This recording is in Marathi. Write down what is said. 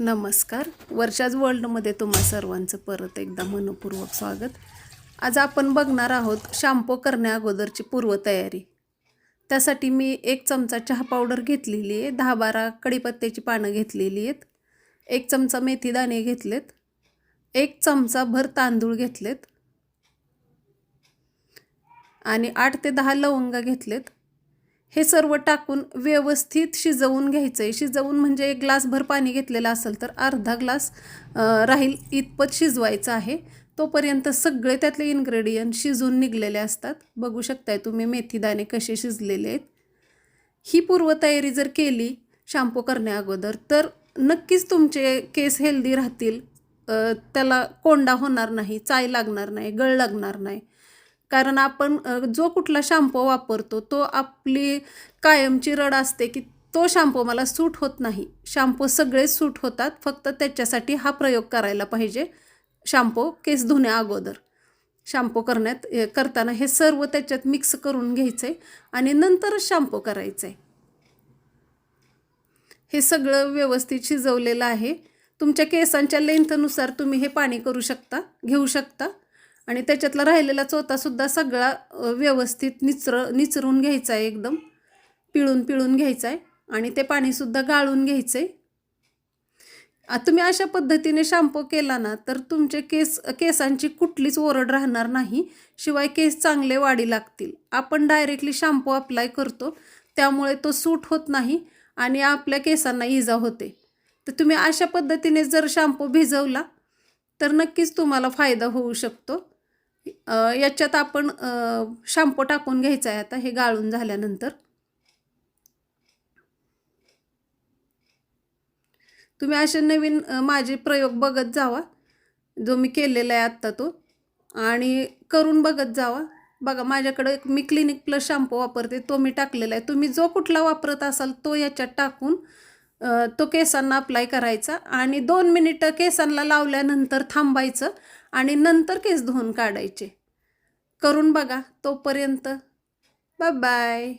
नमस्कार. वर्षाज वर्ल्डमध्ये तुम्हा सर्वांचं परत एकदा मनपूर्वक स्वागत. आज आपण बघणार आहोत शॅम्पू करण्या अगोदरची पूर्वतयारी. त्यासाठी मी एक चमचा चहा पावडर घेतलेली आहे. दहा बारा कडीपत्त्याची पानं घेतलेली आहेत. एक चमचा मेथी दाणे घेतलेत. एक चमचा भर तांदूळ घेतलेत. आणि आठ ते दहा लवंगा घेतलेत. हे सर्व टाकून व्यवस्थित शिजवून घ्यायचं आहे शिजवून म्हणजे एक ग्लासभर पाणी घेतलेलं असेल तर अर्धा ग्लास राहील इतपत शिजवायचं आहे. तोपर्यंत सगळे त्यातले इन्ग्रेडियंट शिजून निघलेले असतात. बघू शकताय तुम्ही मेथीदाणे कसे शिजलेले आहेत. ही पूर्वतयारी जर केली शॅम्पू करण्याअगोदर तर नक्कीच तुमचे केस हेल्दी राहतील. त्याला कोंडा होणार नाही चाय लागणार नाही गळ लागणार नाही. कारण आपण जो कुठला शॅम्पू वापरतो तो आपली कायमची रड असते की तो शॅम्पू मला सूट होत नाही. शॅम्पू सगळेच सूट होतात फक्त त्याच्यासाठी हा प्रयोग करायला पाहिजे. शॅम्पू केस धुण्या अगोदर. शॅम्पू करण्यात करताना हे सर्व त्याच्यात मिक्स करून घ्यायचं आहे आणि नंतरच शॅम्पू करायचं. आहे हे सगळं व्यवस्थित शिजवलेलं आहे. तुमच्या केसांच्या लेंथनुसार तुम्ही हे पाणी करू शकता घेऊ शकता. आणि त्याच्यातला राहिलेला चोथासुद्धा सगळा व्यवस्थित निचर निचरून घ्यायचा आहे एकदम. पिळून पिळून घ्यायचा आहे आणि ते पाणीसुद्धा गाळून घ्यायचं आहे तुम्ही अशा पद्धतीने शॅम्पू केला ना तर तुमचे केस केसांची कुठलीच ओरड राहणार नाही. शिवाय केस चांगले वाढी लागतील. आपण डायरेक्टली शॅम्पू अप्लाय करतो. त्यामुळे तो सूट होत नाही आणि आपल्या केसांना इजा होते. तर तुम्ही अशा पद्धतीने जर शॅम्पू भिजवला तर नक्कीच तुम्हाला फायदा होऊ शकतो. याच्यात आपण शॅम्पू टाकून घ्यायचा आहे आता हे गाळून झाल्यानंतर. तुम्ही असे नवीन माझे प्रयोग बघत जावा. जो मी केलेला आहे आत्ता तो. आणि करून बघत जावा. बघा माझ्याकडे एक मी क्लिनिक प्लस शॅम्पू वापरते तो मी टाकलेला आहे. तुम्ही जो कुठला वापरत असाल तो याच्यात टाकून तो केसांना अप्लाय करायचा. आणि दोन मिनिटं केसांना लावल्यानंतर थांबायचं. आणि नंतर केस धुवून काढायचे. करून बघा तोपर्यंत. Bye bye